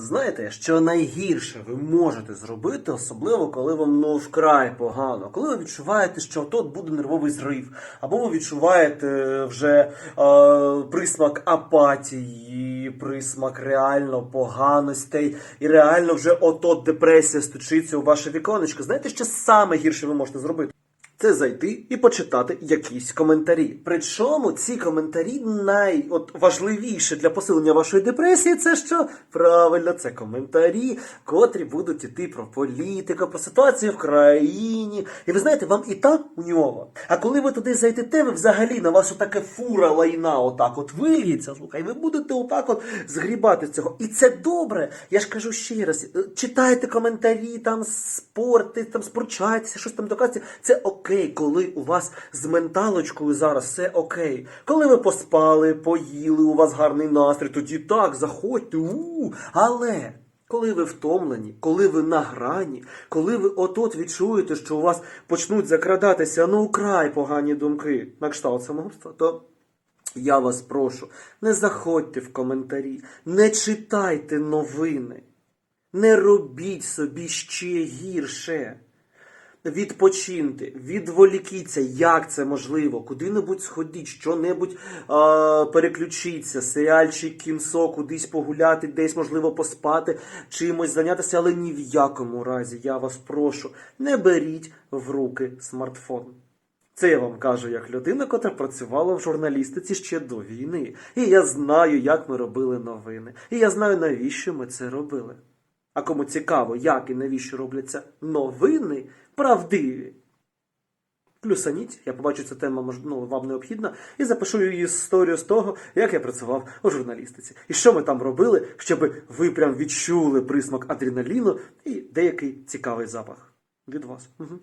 Знаєте, що найгірше ви можете зробити, особливо коли вам ну вкрай погано, коли ви відчуваєте, що тут буде нервовий зрив, або ви відчуваєте вже е, присмак апатії, присмак реально поганостей, і реально вже ото депресія стучиться у ваше віконечко. Знаєте, що саме гірше ви можете зробити? Це зайти і почитати якісь коментарі. Причому ці коментарі найважливіше для посилення вашої депресії, це що правильно, це коментарі, котрі будуть іти про політику, про ситуацію в країні. І ви знаєте, вам і так у нього. А коли ви туди зайдете, ви взагалі на вас отаке фура лайна, отак от виліться, слухай, ви будете отак от згрібати цього. І це добре. Я ж кажу ще раз, е, читайте коментарі, там спорти, там спорчайтеся, щось там доказуйте. Це окей, коли у вас з менталочкою зараз все окей. Коли ви поспали, поїли, у вас гарний настрій, тоді так, заходьте. у Але. Коли ви втомлені, коли ви на грані, коли ви отот відчуєте, що у вас почнуть закрадатися ну украй погані думки на кшталт самогубства, то я вас прошу, не заходьте в коментарі, не читайте новини, не робіть собі ще гірше. Відпочиньте, відволікіться, як це можливо, куди-небудь сходіть, що-небудь а, переключіться, серіальчик, кінцо, кудись погуляти, десь можливо поспати, чимось зайнятися, але ні в якому разі, я вас прошу, не беріть в руки смартфон. Це я вам кажу як людина, котра працювала в журналістиці ще до війни. І я знаю, як ми робили новини. І я знаю, навіщо ми це робили. А кому цікаво, як і навіщо робляться новини правдиві. Плюсаніть, я побачу, ця тема ну, вам необхідна, і запишу її історію з того, як я працював у журналістиці. І що ми там робили, щоб ви прям відчули присмак адреналіну і деякий цікавий запах від вас. Угу.